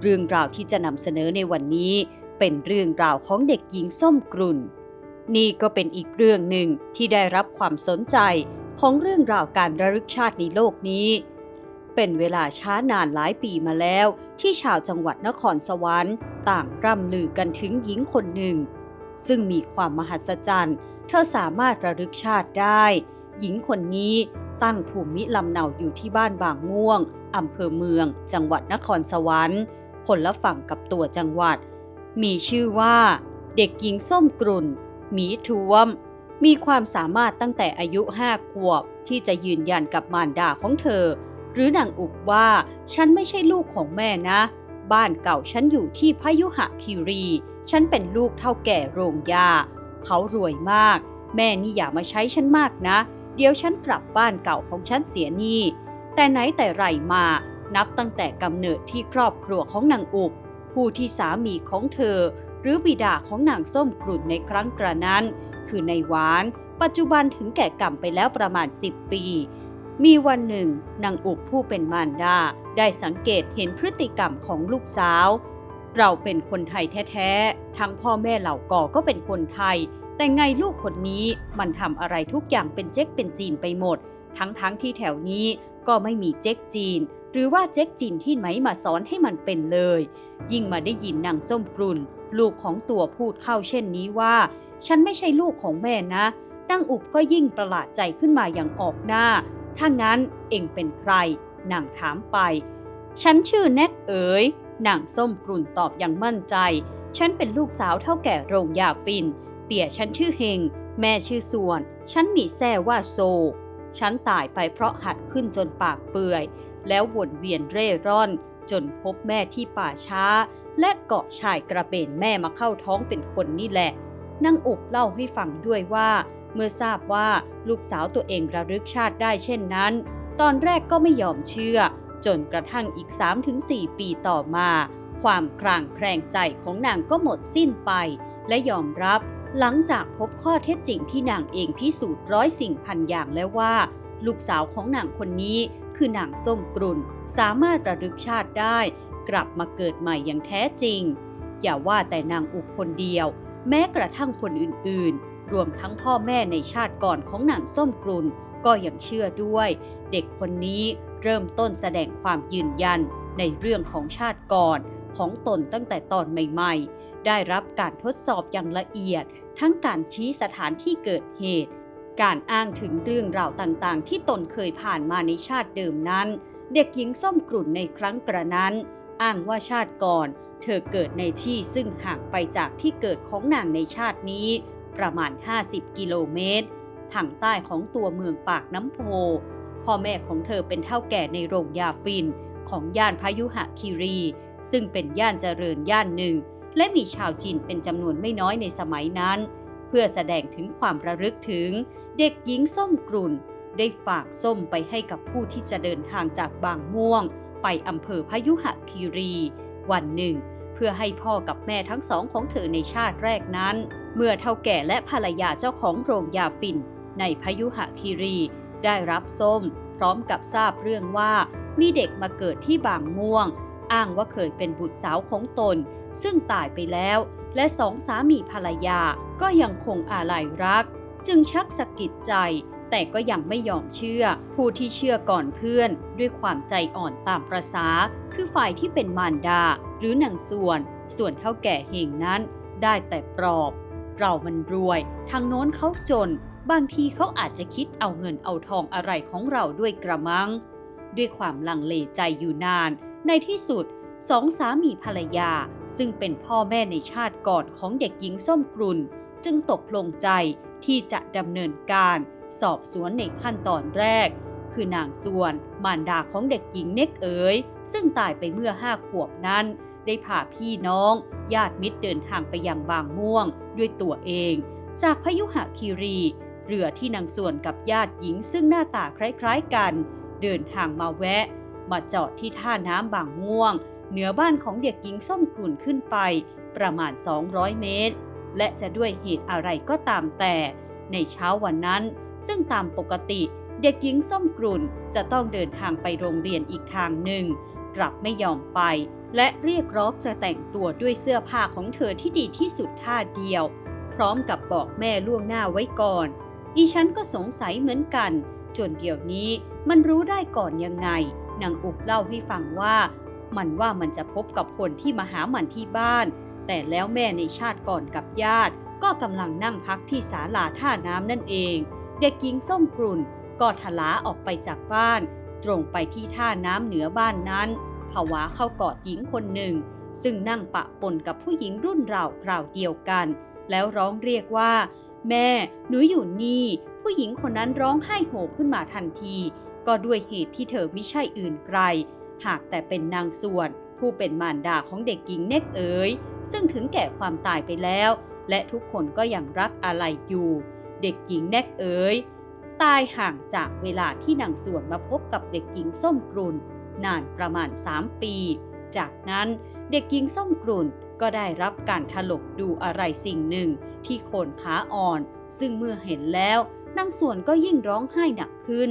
เรื่องราวที่จะนำเสนอในวันนี้ เป็นเรื่องราวของเด็กหญิงส้มกลุ่น นี่ก็เป็นอีกเรื่องหนึ่งที่ได้รับความสนใจของเรื่องราวการระลึกชาติในโลกนี้ เป็นเวลาช้านานหลายปีมาแล้ว ที่ชาวจังหวัดนครสวรรค์ ต่างร่ำลือกันถึงหญิงคนหนึ่ง ซึ่งมีความมหัศจรรย์ เธอสามารถระลึกชาติได้ หญิงคนนี้ตั้งภูมิลำเนาอยู่ที่บ้านบางม่วงอำเภอเมือง จังหวัดนครสวรรค์ คนละฝั่งกับตัวจังหวัด มีชื่อว่า เด็กหญิงส้มกลุ่น หมีทวม มีความสามารถตั้งแต่อายุห้าขวบที่จะยืนยันกับมารดาของเธอ หรือนางอุบว่า ฉันไม่ใช่ลูกของแม่นะ บ้านเก่าฉันอยู่ที่พยุหะคีรี ฉันเป็นลูกเท่าแก่โรงยา เขารวยมาก แม่นี่อย่ามาใช้ฉันมากนะ เดี๋ยวฉันกลับบ้านเก่าของฉันเสียนี่แต่ไหนแต่ไรมา นับตั้งแต่กำเนิดที่ครอบครัวของนางอุบผู้ที่สามีของเธอ หรือบิดาของนางส้มกลุ่นในครั้งกระนั้น คือในหวาน ปัจจุบันถึงแก่กรรมไปแล้วประมาณ 10 ปี มีวันหนึ่งนางอุบผู้เป็นมารดาได้สังเกตเห็นพฤติกรรมของลูกสาว เราเป็นคนไทยแท้ๆ ทั้งพ่อแม่เหล่าก่อก็เป็นคนไทย แต่ไงลูกคนนี้มันทำอะไรทุกอย่างเป็นเจ๊กเป็นจีนไปหมด ทั้งๆทที่แถวนี้ก็ไม่มีเจ๊กจีน หรือว่าเจ๊กจีนที่ไหนมาสอนให้มันเป็นเลย ยิ่งมาได้ยินนางส้มกลุ่น ลูกของตัวพูดเข้าเช่นนี้ว่า ฉันไม่ใช่ลูกของแม่นะนางอุบก็ยิ่งประหลาดใจขึ้นมาอย่างออกหน้า ถ้างั้นเองเป็นใครนางถามไป ฉันชื่อแนกเอ๋ยนางส้มกลุ่นตอบอย่างมั่นใจ ฉันเป็นลูกสาวเท่าแก่โรงยาฟิน เตี่ยฉันชื่อเฮง แม่ชื่อส่วน ฉันมีแซ่ว่าโซ ฉันตายไปเพราะหัดขึ้นจนปากเปื่อย แล้ววนเวียนเร่ร่อน จนพบแม่ที่ป่าช้า และเกาะชายกระเบนแม่มาเข้าท้องเป็นคนนี่แหละนางอุบเล่าให้ฟังด้วยว่า เมื่อทราบว่าลูกสาวตัวเองระลึกชาติได้เช่นนั้น ตอนแรกก็ไม่ยอมเชื่อ จนกระทั่งอีก 3-4 ปีต่อมา ความคลางแคลงใจของนางก็หมดสิ้นไป และยอมรับหลังจากพบข้อเท็จจริงที่นางเองพิสูจน์ร้อยสิ่งพันอย่างแล้วว่า ลูกสาวของนางคนนี้คือนางส้มกลุ่น สามารถระลึกชาติได้ กลับมาเกิดใหม่อย่างแท้จริง อย่าว่าแต่นางอุบคนเดียว แม้กระทั่งคนอื่นๆ รวมทั้งพ่อแม่ในชาติก่อนของนางส้มกลุ่นก็ยังเชื่อด้วย เด็กคนนี้เริ่มต้นแสดงความยืนยันในเรื่องของชาติก่อนของตนตั้งแต่ตอนใหม่ๆ ได้รับการทดสอบอย่างละเอียด ทั้งการชี้สถานที่เกิดเหตุ การอ้างถึงเรื่องราวต่างๆ ที่ตนเคยผ่านมาในชาติเดิมนั้น เด็กหญิงส้มกลุ่นในครั้งกระนั้น อ้างว่าชาติก่อน เธอเกิดในที่ซึ่งห่างไปจากที่เกิดของนางในชาตินี้ ประมาณ 50 กิโลเมตรทางใต้ของตัวเมืองปากน้ำโพ พ่อแม่ของเธอเป็นเท่าแก่ในโรงยาฟิน ของย่านพายุหะคีรี ซึ่งเป็นย่านเจริญย่านหนึ่ง และมีชาวจีนเป็นจำนวนไม่น้อยในสมัยนั้น เพื่อแสดงถึงความระลึกถึง เด็กหญิงส้มกลุ่น ได้ฝากส้มไปให้กับผู้ที่จะเดินทางจากบางม่วง ไปอำเภอพยุหคีรี วันหนึ่ง เพื่อให้พ่อกับแม่ทั้งสองของเธอในชาติแรกนั้น เมื่อเท่าแก่และภรรยาเจ้าของโรงยาฟินในพยุหคีรี ได้รับส้ม พร้อมกับทราบเรื่องว่ามีเด็กมาเกิดที่บางม่วง อ้างว่าเคยเป็นบุตรสาวของตน ซึ่งตายไปแล้ว และสองสามีภรรยาก็ยังคงอาลัยรัก จึงชักสะกิดใจ แต่ก็ยังไม่ยอมเชื่อ ผู้ที่เชื่อก่อนเพื่อน ด้วยความใจอ่อนตามประษา คือฝ่ายที่เป็นมารดา หรือนางส่วน ส่วนเท่าแก่เหงนั้น ได้แต่ปลอบ เรามันรวย ทางโน้นเขาจน บางทีเขาอาจจะคิดเอาเงินเอาทองอะไรของเราด้วยกระมัง ด้วยความลังเลใจอยู่นาน ในที่สุดสองสามีภรรยา ซึ่งเป็นพ่อแม่ในชาติก่อนของเด็กหญิงส้มกลุ่นจึงตกลงใจ ที่จะดำเนินการสอบสวนในขั้นตอนแรก คือนางส่วนมารดาของเด็กหญิงเน็กเอ๋ยซึ่งตายไปเมื่อห้าขวบนั้น ได้พาพี่น้อง ญาติมิตรเดินทางไปยังบางม่วง ด้วยตัวเอง จากพยุหคีรีเรือที่นางส่วนกับญาติหญิงซึ่งหน้าตาคล้ายๆกัน เดินทางมาแวะ มาจอดที่ท่าน้ำบางม่วง เหนือบ้านของเด็กหญิงส้มกลุ่นขึ้นไป ประมาณ 200 เมตร และจะด้วยเหตุอะไรก็ตามแต่ ในเช้าวันนั้น ซึ่งตามปกติเด็กหญิงส้มกลุ่นจะต้องเดินทางไปโรงเรียนอีกทางหนึ่ง กลับไม่ยอมไป และเรียกร้องจะแต่งตัวด้วยเสื้อผ้าของเธอที่ดีที่สุดท่าเดียว พร้อมกับบอกแม่ล่วงหน้าไว้ก่อน อีฉันก็สงสัยเหมือนกัน จนเดี๋ยวนี้มันรู้ได้ก่อนยังไงนางอุบเล่าให้ฟังว่า มันว่ามันจะพบกับคนที่มาหามันที่บ้าน แต่แล้วแม่ในชาติก่อนกับญาติ ก็กำลังนั่งพักที่ศาลาท่าน้ำนั่นเอง เด็กหญิงส้มกลุ่นก็ทลาออกไปจากบ้าน ตรงไปที่ท่าน้ำเหนือบ้านนั้นภาวะเข้ากอดหญิงคนหนึ่ง ซึ่งนั่งปะปนกับผู้หญิงรุ่นราวคราวเดียวกัน แล้วร้องเรียกว่า แม่หนูอยู่นี่ ผู้หญิงคนนั้นร้องไห้โหขึ้นมาทันที ก็ด้วยเหตุที่เธอไม่ใช่อื่นไกล หากแต่เป็นนางส่วน ผู้เป็นมารดาของเด็กหญิงเนกเอ๋ยซึ่งถึงแก่ความตายไปแล้ว และทุกคนก็ยังรักอะไรอยู่ เด็กหญิงเนกเอ๋ยตายห่างจากเวลาที่นางส่วนมาพบกับเด็กหญิงส้มกลุ่นนานประมาณ 3 ปี จากนั้นเด็กหญิงส้มกลุ่นก็ได้รับการถลกดูอะไรสิ่งหนึ่งที่โคนขาอ่อน ซึ่งเมื่อเห็นแล้วนางส่วนก็ยิ่งร้องไห้หนักขึ้น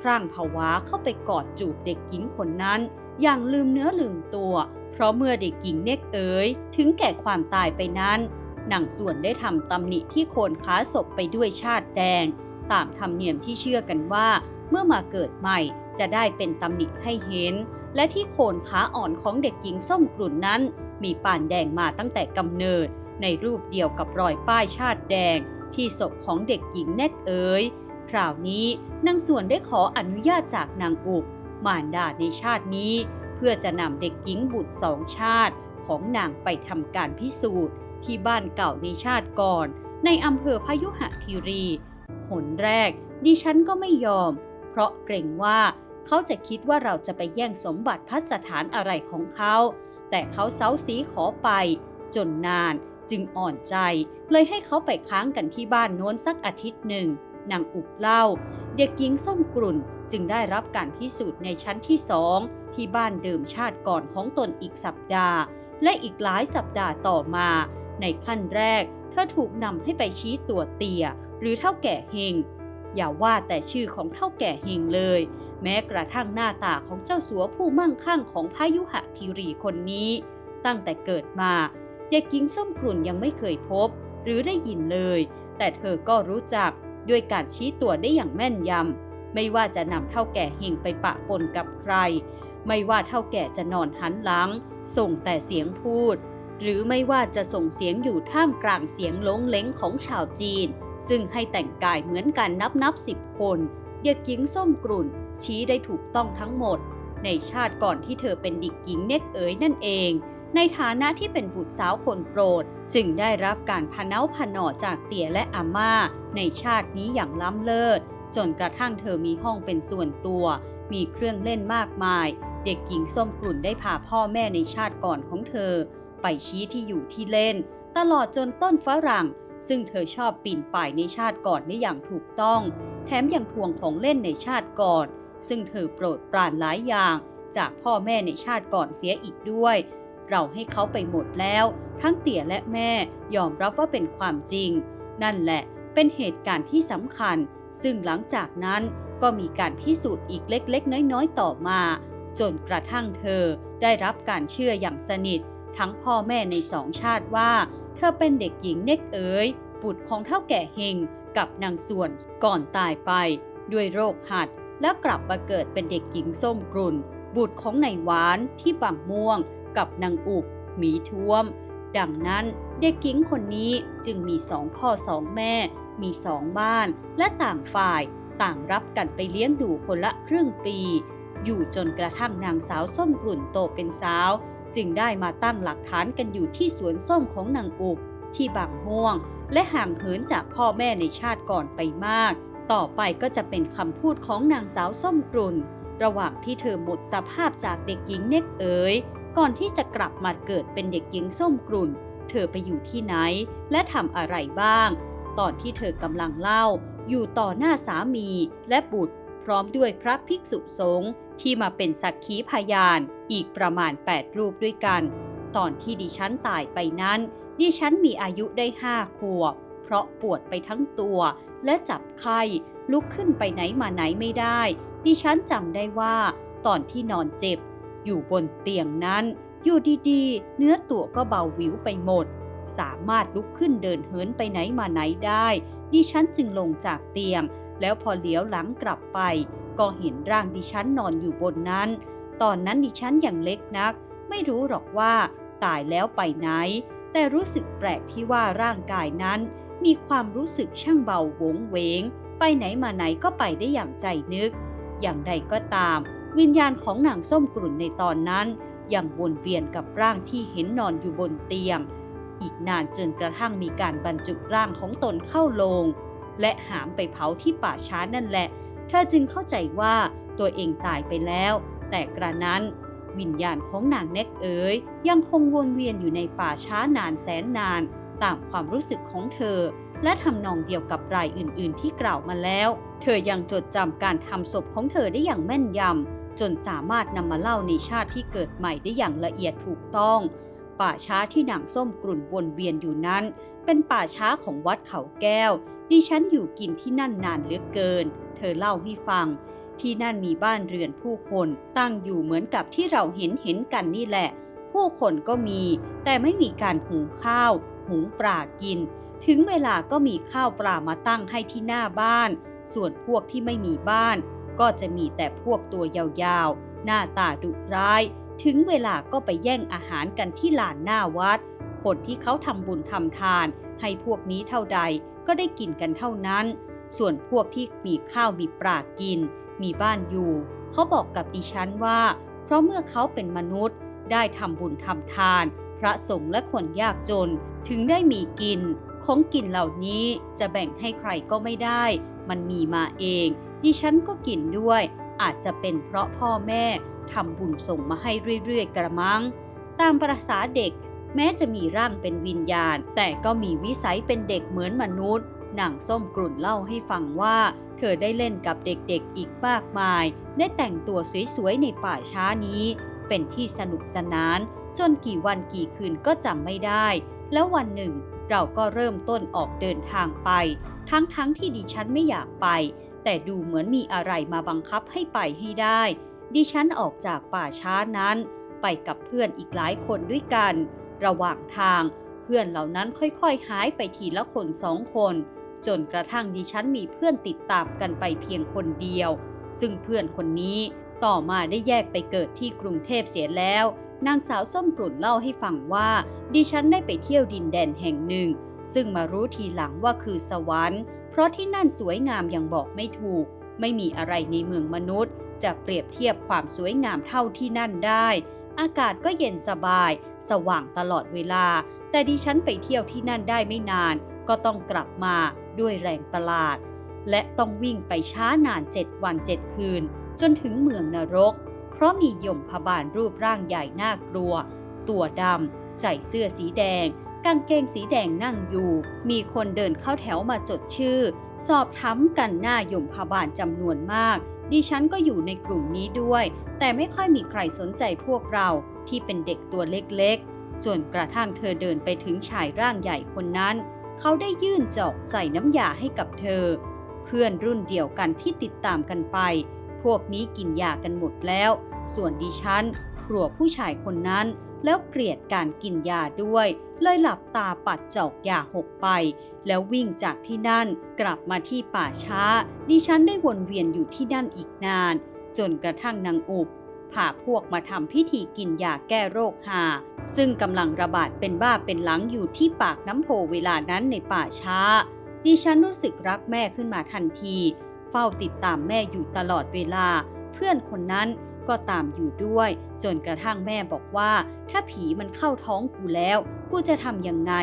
พร่างผวาเข้าไปกอดจูบเด็กหญิงคนนั้น อย่างลืมเนื้อลืมตัว เพราะเมื่อเด็กหญิงเนกเอ๋ยถึงแก่ความตายไปนั้นนางส่วนได้ทำตำหนิที่โคนขาศพไปด้วยชาติแดง ตามธรรมเนียมที่เชื่อกันว่า เมื่อมาเกิดใหม่จะได้เป็นตำหนิให้เห็น และที่โคนขาอ่อนของเด็กหญิงส้มกลุ่นนั้น มีป่านแดงมาตั้งแต่กำเนิด ในรูปเดียวกับรอยป้ายชาติแดง ที่ศพของเด็กหญิงแนกเอ๋ยคราวนี้นางส่วนได้ขออนุญาตจากนางอุบ มารดาในชาตินี้ เพื่อจะนำเด็กหญิงบุตรสองชาติของนางไปทำการพิสูจน์ ที่บ้านเก่าในชาติก่อน ในอำเภอพยุหคีรี หนแรก ดิฉันก็ไม่ยอม เพราะเกรงว่าเขาจะคิดว่าเราจะไปแย่งสมบัติพัสถานอะไรของเขา แต่เขาเซาซีขอไป จนนานจึงอ่อนใจ เลยให้เขาไปค้างกันที่บ้านโน้นสักอาทิตย์หนึ่งนางอุบเล่า เด็กหญิงส้มกลุ่นจึงได้รับการพิสูจน์ในชั้นที่สองที่บ้านเดิมชาติก่อนของตนอีกสัปดาห์ และอีกหลายสัปดาห์ต่อมา ในขั้นแรก เธอถูกนำให้ไปชี้ตัวเตีย หรือเท่าแก่เฮงอย่าว่าแต่ชื่อของเท่าแก่เฮงเลย แม้กระทั่งหน้าตาของเจ้าสัวผู้มั่งคั่งของพายุหะคีรีคนนี้ ตั้งแต่เกิดมาเด็กหญิงส้มกลุ่นยังไม่เคยพบ หรือได้ยินเลย แต่เธอก็รู้จัก ด้วยการชี้ตัวได้อย่างแม่นยำ ไม่ว่าจะนำเท่าแก่เฮงไปปะปนกับใคร ไม่ว่าเท่าแก่จะนอนหันหลัง ส่งแต่เสียงพูด หรือไม่ว่าจะส่งเสียงอยู่ท่ามกลางเสียงล้งเล้งของชาวจีน ซึ่งให้แต่งกายเหมือนกันนับนับสิบคนเด็กหญิงส้มกลุ่น ชี้ได้ถูกต้องทั้งหมด ในชาติก่อนที่เธอเป็นเด็กหญิงเน็กเอ๋ยนั่นเอง ในฐานะที่เป็นบุตรสาวคนโปรด จึงได้รับการพเนาพนอจากเตี่ยและอาม่า ในชาตินี้อย่างล้ำเลิศ จนกระทั่งเธอมีห้องเป็นส่วนตัว มีเครื่องเล่นมากมาย เด็กหญิงส้มกลุ่นได้พาพ่อแม่ในชาติก่อนของเธอ ไปชี้ที่อยู่ที่เล่น ตลอดจนต้นฝรั่ง ซึ่งเธอชอบปีนป่ายในชาติก่อนได้อย่างถูกต้อง แถมยังทวงของเล่นในชาติก่อน ซึ่งเธอโปรดปรานหลายอย่าง จากพ่อแม่ในชาติก่อนเสียอีกด้วย เราให้เขาไปหมดแล้ว ทั้งเตี่ยและแม่ยอมรับว่าเป็นความจริง นั่นแหละเป็นเหตุการณ์ที่สำคัญ ซึ่งหลังจากนั้นก็มีการพิสูจน์อีกเล็กๆ น้อยๆ ต่อมา จนกระทั่งเธอได้รับการเชื่ออย่างสนิท ทั้งพ่อแม่ในสองชาติว่า เธอเป็นเด็กหญิงเน็กเอ๋ยบุตรของเท่าแก่เฮงกับนางส่วนก่อนตายไป ด้วยโรคหัด แล้วกลับมาเกิดเป็นเด็กหญิงส้มกลุ่น บุตรของนายหวานที่บางม่วง กับนางอุบหมีท่วม ดังนั้นเด็กหญิงคนนี้จึงมีสองพ่อสองแม่ มีสองบ้าน และต่างฝ่ายต่างรับกันไปเลี้ยงดูคนละครึ่งปี อยู่จนกระทั่งนางสาวส้มกลุ่นโตเป็นสาว จึงได้มาตั้งหลักฐานกันอยู่ที่สวนส้มของนางอุบที่บางม่วง และห่างเหินจากพ่อแม่ในชาติก่อนไปมาก ต่อไปก็จะเป็นคำพูดของนางสาวส้มกลุ่น ระหว่างที่เธอหมดสภาพจากเด็กหญิงเน็กเอ๋ย ก่อนที่จะกลับมาเกิดเป็นเด็กหญิงส้มกลุ่น เธอไปอยู่ที่ไหน และทำอะไรบ้าง ตอนที่เธอกำลังเล่า อยู่ต่อหน้าสามีและบุตร พร้อมด้วยพระภิกษุสงฆ์ที่มาเป็นสักขีพยาน อีกประมาณ 8 รูปด้วยกัน ตอนที่ดิฉันตายไปนั้น ดิฉันมีอายุได้ห้าขวบ เพราะปวดไปทั้งตัว และจับไข้ ลุกขึ้นไปไหนมาไหนไม่ได้ ดิฉันจำได้ว่า ตอนที่นอนเจ็บ อยู่บนเตียงนั้น อยู่ดีๆ เนื้อตัวก็เบาหวิวไปหมด สามารถลุกขึ้นเดินเหินไปไหนมาไหนได้ ดิฉันจึงลงจากเตียง แล้วพอเลี้ยวหลังกลับไป ก็เห็นร่างดิฉันนอนอยู่บนนั้น ตอนนั้นดิฉันยังเล็กนัก ไม่รู้หรอกว่าตายแล้วไปไหน แต่รู้สึกแปลกที่ว่าร่างกายนั้น มีความรู้สึกช่างเบาหวงเวง ไปไหนมาไหนก็ไปได้อย่างใจนึก อย่างใดก็ตาม วิญญาณของนางส้มกลุ่นในตอนนั้น ยังวนเวียนกับร่างที่เห็นนอนอยู่บนเตียง อีกนานจนกระทั่งมีการบรรจุร่างของตนเข้าโลง และหามไปเผาที่ป่าช้านั่นแหละ เธอจึงเข้าใจว่าตัวเองตายไปแล้ว แต่กระนั้น วิญญาณของนางเน็กเอ๋ยยังคงวนเวียนอยู่ในป่าช้านานแสนนาน ตามความรู้สึกของเธอ และทำนองเดียวกับรายอื่น ๆ ที่กล่าวมาแล้ว เธอยังจดจำการทำศพของเธอได้อย่างแม่นยำ จนสามารถนำมาเล่าในชาติที่เกิดใหม่ได้อย่างละเอียดถูกต้อง ป่าช้าที่นางส้มกลุ่นวนเวียนอยู่นั้น เป็นป่าช้าของวัดเขาแก้ว ดิฉันอยู่กินที่นั่นนานเหลือเกิน เธอเล่าให้ฟัง ที่นั่นมีบ้านเรือนผู้คนตั้งอยู่เหมือนกับที่เราเห็นเห็นกันนี่แหละ ผู้คนก็มี แต่ไม่มีการหุงข้าว หุงปลากิน ถึงเวลาก็มีข้าวปลามาตั้งให้ที่หน้าบ้าน ส่วนพวกที่ไม่มีบ้าน ก็จะมีแต่พวกตัวยาวๆ หน้าตาดุร้าย ถึงเวลาก็ไปแย่งอาหารกันที่ลานหน้าวัด คนที่เขาทำบุญทำทาน ให้พวกนี้เท่าใดก็ได้กินกันเท่านั้น ส่วนพวกที่มีข้าวมีปลากิน มีบ้านอยู่ เขาบอกกับดิฉันว่า เพราะเมื่อเขาเป็นมนุษย์ ได้ทำบุญทำทาน พระสงฆ์และคนยากจนถึงได้มีกิน ของกลิ่นเหล่านี้จะแบ่งให้ใครก็ไม่ได้ มันมีมาเอง ดิฉันก็กินด้วย อาจจะเป็นเพราะพ่อแม่ทำบุญส่งมาให้เรื่อยๆ กระมัง ตามประษาเด็ก แม้จะมีร่างเป็นวิญญาณ แต่ก็มีวิสัยเป็นเด็กเหมือนมนุษย์นางส้มกลุ่นเล่าให้ฟังว่า เธอได้เล่นกับเด็กๆอีกมากมาย ได้แต่งตัวสวยๆในป่าช้านี้ เป็นที่สนุกสนาน จนกี่วันกี่คืนก็จำไม่ได้ แล้ววันหนึ่ง เราก็เริ่มต้นออกเดินทางไป ทั้งๆทที่ดิฉันไม่อยากไป แต่ดูเหมือนมีอะไรมาบังคับให้ไปให้ได้ ดิฉันออกจากป่าช้านั้น ไปกับเพื่อนอีกหลายคนด้วยกัน ระหว่างทาง เพื่อนเหล่านั้นค่อยๆหายไปทีละคนสองคน จนกระทั่งดิฉันมีเพื่อนติดตามกันไปเพียงคนเดียว ซึ่งเพื่อนคนนี้ต่อมาได้แยกไปเกิดที่กรุงเทพเสียแล้ว นางสาวส้มกลุ่นเล่าให้ฟังว่า ดิฉันได้ไปเที่ยวดินแดนแห่งหนึ่ง ซึ่งมารู้ทีหลังว่าคือสวรรค์ เพราะที่นั่นสวยงามอย่างบอกไม่ถูก ไม่มีอะไรในเมืองมนุษย์ จะเปรียบเทียบความสวยงามเท่าที่นั่นได้ อากาศก็เย็นสบาย สว่างตลอดเวลา แต่ดิฉันไปเที่ยวที่นั่นได้ไม่นาน ก็ต้องกลับมาด้วยแรงประหลาด และต้องวิ่งไปช้านานเจ็ดวันเจ็ดคืน จนถึงเมืองนรก ราะมียมพบาลรูปร่างใหญ่น่ากลัว ตัวดำใส่เสื้อสีแดง กางเกงสีแดงนั่งอยู่ มีคนเดินเข้าแถวมาจดชื่อ สอบถามกันหน้ายมพบาลจำนวนมาก ดิฉันก็อยู่ในกลุ่มนี้ด้วย แต่ไม่ค่อยมีใครสนใจพวกเราที่เป็นเด็กตัวเล็กๆ จนกระทั่งเธอเดินไปถึงชายร่างใหญ่คนนั้น เขาได้ยื่นจอกใส่น้ำยาให้กับเธอ เพื่อนรุ่นเดียวกันที่ติดตามกันไป พวกนี้กินยากันหมดแล้ว ส่วนดิฉันกลัวผู้ชายคนนั้น แล้วเกลียดการกินยาด้วย เลยหลับตาปัดจอกยาหกไป แล้ววิ่งจากที่นั่นกลับมาที่ป่าช้า ดิฉันได้วนเวียนอยู่ที่นั่นอีกนาน จนกระทั่งนางอุบพาพวกมาทำพิธีกินยาแก้โรคหา ซึ่งกำลังระบาดเป็นบ้าเป็นหลังอยู่ที่ปากน้ำโพเวลานั้นในป่าช้า ดิฉันรู้สึกรักแม่ขึ้นมาทันที เฝ้าติดตามแม่อยู่ตลอดเวลา เพื่อนคนนั้นก็ตามอยู่ด้วย จนกระทั่งแม่บอกว่า ถ้าผีมันเข้าท้องกูแล้ว กูจะทำยังไง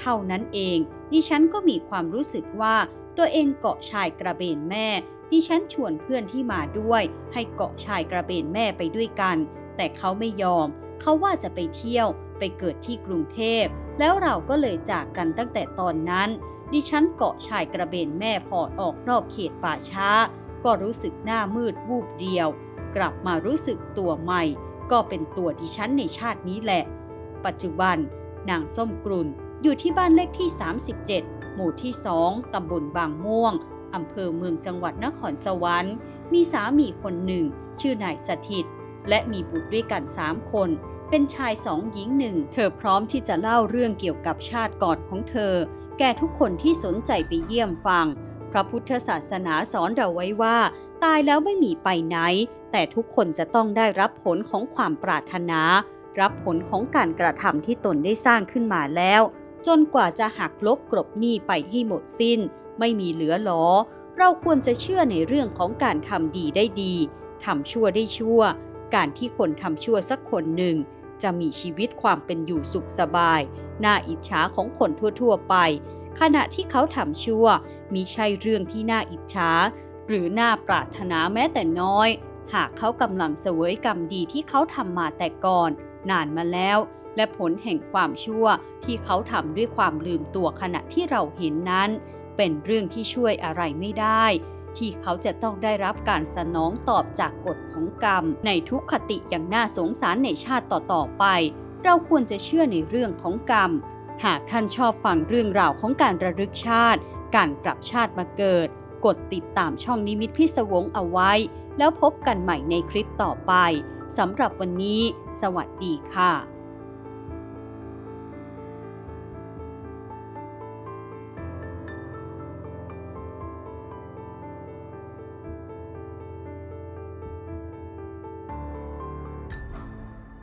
เท่านั้นเอง ดิฉันก็มีความรู้สึกว่าตัวเองเกาะชายกระเบนแม่ ดิฉันชวนเพื่อนที่มาด้วย ให้เกาะชายกระเบนแม่ไปด้วยกัน แต่เขาไม่ยอม เขาว่าจะไปเที่ยวไปเกิดที่กรุงเทพ แล้วเราก็เลยจากกันตั้งแต่ตอนนั้น ดิฉันเกาะชายกระเบนแม่พอดออกนอกเขตป่าช้า ก็รู้สึกหน้ามืดวูบเดียว กลับมารู้สึกตัวใหม่ ก็เป็นตัวดิฉันในชาตินี้แหละ ปัจจุบันนางส้มกลุ่นอยู่ที่บ้านเลขที่ 37 หมู่ที่ 2 ตำบลบางม่วง อำเภอเมืองจังหวัดนครสวรรค์ มีสามีคนหนึ่ง ชื่อนายสถิต และมีบุตรด้วยกัน 3 คน เป็นชายสองหญิงหนึ่ง เธอพร้อมที่จะเล่าเรื่องเกี่ยวกับชาติก่อนของเธอ ก่ทุกคนที่สนใจไปเยี่ยมฟัง พระพุทธศาสนาสอนเราไว้ว่า ตายแล้วไม่มีไปไหน แต่ทุกคนจะต้องได้รับผลของความปรารถนา รับผลของการกระทำที่ตนได้สร้างขึ้นมาแล้ว จนกว่าจะหักลบกลบหนี้ไปให้หมดสิ้น ไม่มีเหลือหลอ เราควรจะเชื่อในเรื่องของการทำดีได้ดีทำชั่วได้ชั่ว การที่คนทำชั่วสักคนหนึ่ง จะมีชีวิตความเป็นอยู่สุขสบาย น่าอิจฉาของคนทั่วๆไป ขณะที่เขาทำชั่วมิใช่เรื่องที่น่าอิจฉาหรือน่าปรารถนาแม้แต่น้อย หากเขากำลังเสวยกรรมดีที่เขาทำมาแต่ก่อน นานมาแล้ว และผลแห่งความชั่วที่เขาทำด้วยความลืมตัวขณะที่เราเห็นนั้น เป็นเรื่องที่ช่วยอะไรไม่ได้ ที่เขาจะต้องได้รับการสนองตอบจากกฎของกรรม ในทุกขติอย่างน่าสงสารในชาติต่อๆไป เราควรจะเชื่อในเรื่องของกรรม หากท่านชอบฟังเรื่องราวของการระลึกชาติ การกลับชาติมาเกิด กดติดตามช่องนิมิตพิศวงเอาไว้ แล้วพบกันใหม่ในคลิปต่อไปสำหรับวันนี้ สวัสดีค่ะ